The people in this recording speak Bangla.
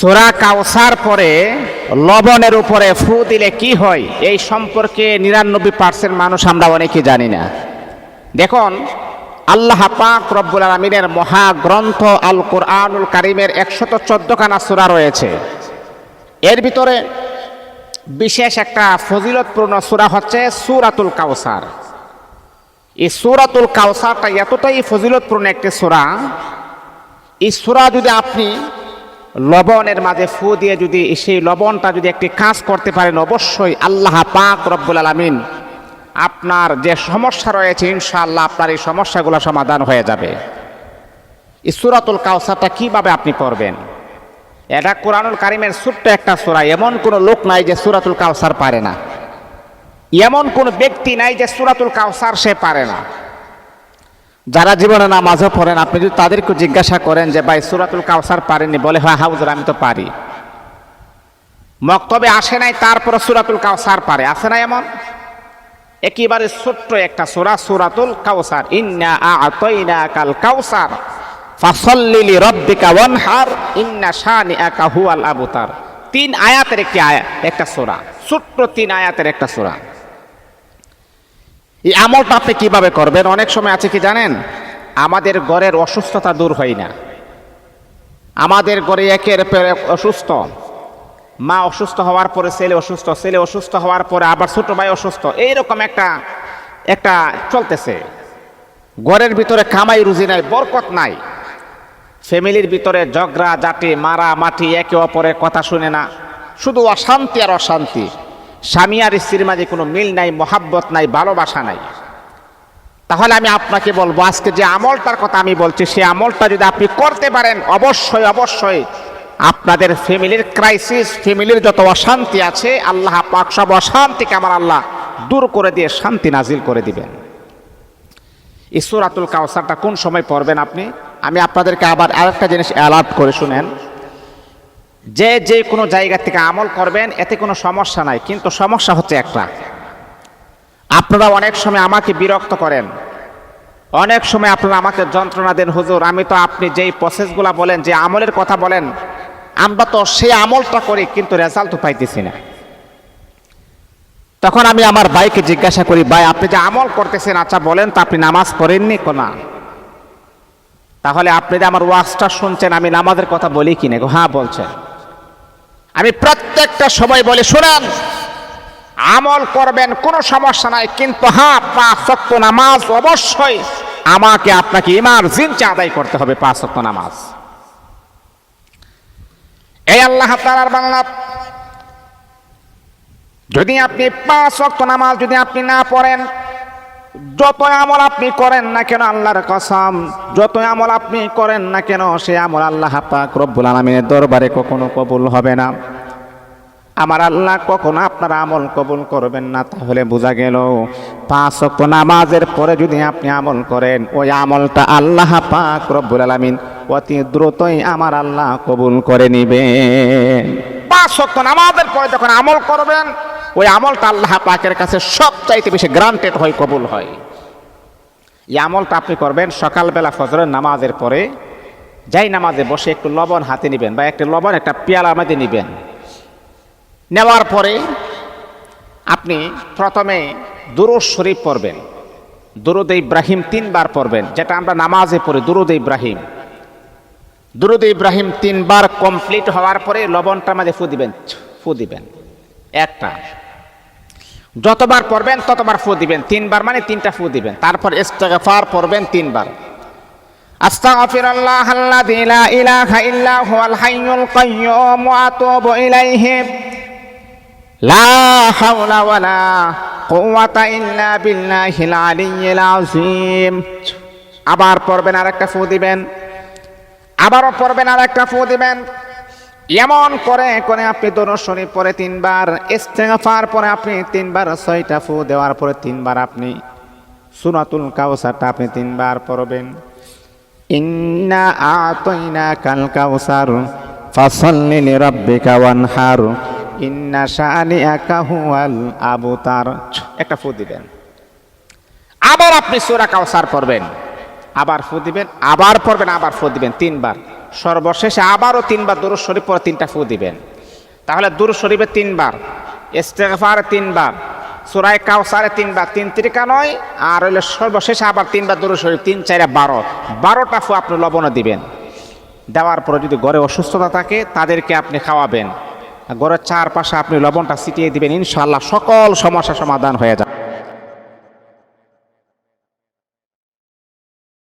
সোরা কাউসার পরে লবণের উপরে ফু দিলে কি হয়? এই সম্পর্কে নিরানব্বই পার্সেন্ট মানুষ আমরা অনেকে জানি না। দেখুন, আল্লাহ পাক রব্বুল আলমিনের মহাগ্রন্থ আল কোরআনুল কারিমের একশত চোদ্দখানা সুরা রয়েছে। এর ভিতরে বিশেষ একটা ফজিলতপূর্ণ সুরা হচ্ছে সুরাতুল কাউসার এই সুরাতুল কাউসারটা এতটাই ফজিলতপূর্ণ একটি সুরা, এই সুরা যদি আপনি লবণের মাঝে ফু দিয়ে যদি সেই লবণটা যদি একটি কাজ করতে পারেন, অবশ্যই আল্লাহ পাক রব্বুল আলমিন আপনার যে সমস্যা রয়েছে, ইনশাআল্লাহ আপনার এই সমস্যাগুলো সমাধান হয়ে যাবে। এই সুরাতুল কাউসারটা কীভাবে আপনি পড়বেন? এটা কোরআনুল কারিমের ছোট্ট একটা সুরা, এমন কোনো লোক নাই যে সুরাতুল কাউসার পারে না। এমন কোনো ব্যক্তি নাই যে সুরাতুল কাউসার সে পারে না। যারা জীবনে নামাজও পড়েন, আপনি যদি তাদেরকে জিজ্ঞাসা করেন যে, ভাই, সুরাতুল কাউসার পারেননি? বলে হ্যাঁ হাউজুর আমি তো পারি। মক্তবে আসে নাই, তারপরে সুরাতুল কাউসার পারে। আসে না এমন? একেবারে ছোট্ট একটা সুরা, সুরাতুল কাউসার ইন্না আতইনা কাল কাউসার ফাসল্লিলি রব্বিকা ওয়ানহার, ইন্না শানিআকা হুয়াল আবতার। তিন আয়াতের একটি আয়াত একটা সূরা। ছোট্ট তিন আয়াতের একটা সূরা। এই আমলটা আপনি কীভাবে করবেন? অনেক সময় আছে কি জানেন? আমাদের ঘরের অসুস্থতা দূর হয় না। আমাদের ঘরে একের পর এক অসুস্থ। মা অসুস্থ হওয়ার পরে ছেলে অসুস্থ ছেলে অসুস্থ হওয়ার পরে আবার ছোট ভাই অসুস্থ। এইরকম একটা একটা চলতেছে। ঘরের ভিতরে কামাই রুজি নাই, বরকত নাই। ফ্যামিলির ভিতরে ঝগড়া জাটি মারা মাটি একে অপরের কথা শুনে না। শুধু অশান্তি আর অশান্তি। স্বামী আর স্ত্রীর মাঝে কোনো মিল নাই, মহাব্বত নাই, ভালোবাসা নাই। তাহলে আমি আপনাকে বলব, আজকে যে আমলটার কথা আমি বলছি সেই আমলটা যদি আপনি করতে পারেন, অবশ্যই অবশ্যই আপনাদের ফ্যামিলির ক্রাইসিস ফ্যামিলির যত অশান্তি আছে, আল্লাহ পাক সব অশান্তিকে আমার আল্লাহ দূর করে দিয়ে শান্তি নাজিল করে দিবেন। ইসুরাতুল কাউসারটা কোন সময় পড়বেন আপনি? আমি আপনাদেরকে আবার আরেকটা জিনিস অ্যালার্ট করে শুনেন। যে যে কোনো জায়গা থেকে আমল করবেন, এতে কোনো সমস্যা নাই। কিন্তু সমস্যা হচ্ছে একটা। আপনারা অনেক সময় আমাকে বিরক্ত করেন। অনেক সময় আপনারা আমাকে যন্ত্রণা দেন, হুজুর, আমি তো আপনি যেই প্রসেসগুলো বলেন, যে আমলের কথা বলেন, আমরা তো সেই আমলটা করি, কিন্তু রেজাল্ট তো পাইতেছি না। তখন আমি আমার ভাইকে জিজ্ঞাসা করি, ভাই, আপনি যে আমল করতেছেন আচ্ছা বলেন তো, আপনি নামাজ পড়েননি কোনা তাহলে আপনি যে আমার ওয়াজটা শুনছেন, আমি নামাজের কথা বলি কিনে হ্যাঁ বলছেন আমি প্রত্যেকটা সময় বলে, শুনেন, আমল করবেন, কোনো সমস্যা নাই, কিন্তু হ্যাঁ পাঁচ সত্য নামাজ অবশ্যই আমাকে আপনাকে ইমার্জেন্সি আদায় করতে হবে পাঁচ সত্য নামাজ। এই আল্লাহ তালার বাংলা যদি আপনি পাঁচ ওয়াক্ত নামাজ যদি আপনি না পড়েন যত আমল আপনি করেন না কেন আল্লাহর কসম যত আমল আপনি করেন না কেন, সে আমল আল্লাহ পাক রব্বুল আলমিনের দরবারে কখনো কবুল হবে না। আমার আল্লাহ কখনো আপনার আমল কবুল করবেন না, তাহলে বোঝা গেল পাঁচ ওয়াক্ত নামাজের পরে যদি আপনি আমল করেন, ওই আমলটা আল্লাহ পাক রব্বুল আলমিন অতি দ্রুতই আমার আল্লাহ কবুল করে নিবেন। পাঁচ ওয়াক্ত নামাজের পরে যখন আমল করবেন, ওই আমলটা আল্লাহ পাকের কাছে সবচাইতে বেশি গ্রান্টেড হয়, কবুল হয়। এই আমলটা আপনি করবেন সকালবেলা ফজরের নামাজের পরে। যাই নামাজে বসে একটু লবণ হাতে নেবেন বা একটা লবণ, একটা পেয়ালার মধ্যে নেবেন। নেওয়ার পরে আপনি প্রথমে দুরুদ শরীফ পড়বেন। দুরুদ ইব্রাহিম তিনবার পড়বেন, যেটা আমরা নামাজে পড়ি দুরুদ ইব্রাহিম। দুরুদ ইব্রাহিম তিনবার কমপ্লিট হওয়ার পরে লবণটার মাঝে ফু দিবেন ফু দিবেন। একটা। যতবার পড়বেন, ততবার ফু দিবেন। তিনবার মানে তিনটা ফু দিবেন। তারপর ইস্তেগফার পড়বেন তিনবার। আস্তাগফিরুল্লাহ আল্লাযী লা ইলাহা ইল্লা হুয়াল হাইয়ুল কাইয়্যুম ওয়া আতুবু ইলাইহি। লা হাওলা ওয়ালা কুওয়াতা ইল্লা বিল্লাহিল আলিয়্যিল আযীম। আবার পড়বেন আরেকটা ফু দিবেন। আবারও পড়বেন আরেকটা ফু দিবেন। এমন করে করে আপনি দোনো পরে তিনবার, ইস্তেগফার পরে আপনি তিনবার, ছয়টা ফু দেওয়ার পরে তিনবার আপনি সুনাতুল কাউসারটা আপনি তিনবার পড়বেন। ইন্না আতইনা কাল কাউসার, ফাসাল্লি লিরাব্বিকা ওয়ানহার। ইন্না শানিআকা হুয়াল আবতার। একটা ফু দিবেন। আবার আপনি সূরা কাউসার পড়বেন। আবার ফু দিবেন, আবার পড়বেন, আবার ফু দিবেন তিনবার। সর্বশেষে আবারও তিনবার দুরুদ শরীফ পরে তিনটা ফু দিবেন। তাহলে দুরুদ শরীফে তিনবার, ইস্তেগফারে তিনবার সুরাই কাউসারে তিনবার, তিন তিরিকা নয়, আর হইলে সর্বশেষে আবার তিনবার দুরুদ শরীফ, তিন, চারে, বারো, বারোটা ফু আপনি লবণে দিবেন। দেওয়ার পরে যদি ঘরে অসুস্থতা থাকে, তাদেরকে আপনি খাওয়াবেন। ঘরের চারপাশে আপনি লবণটা ছিটিয়ে দিবেন ইনশাল্লাহ সকল সমস্যা সমাধান হয়ে যাবে।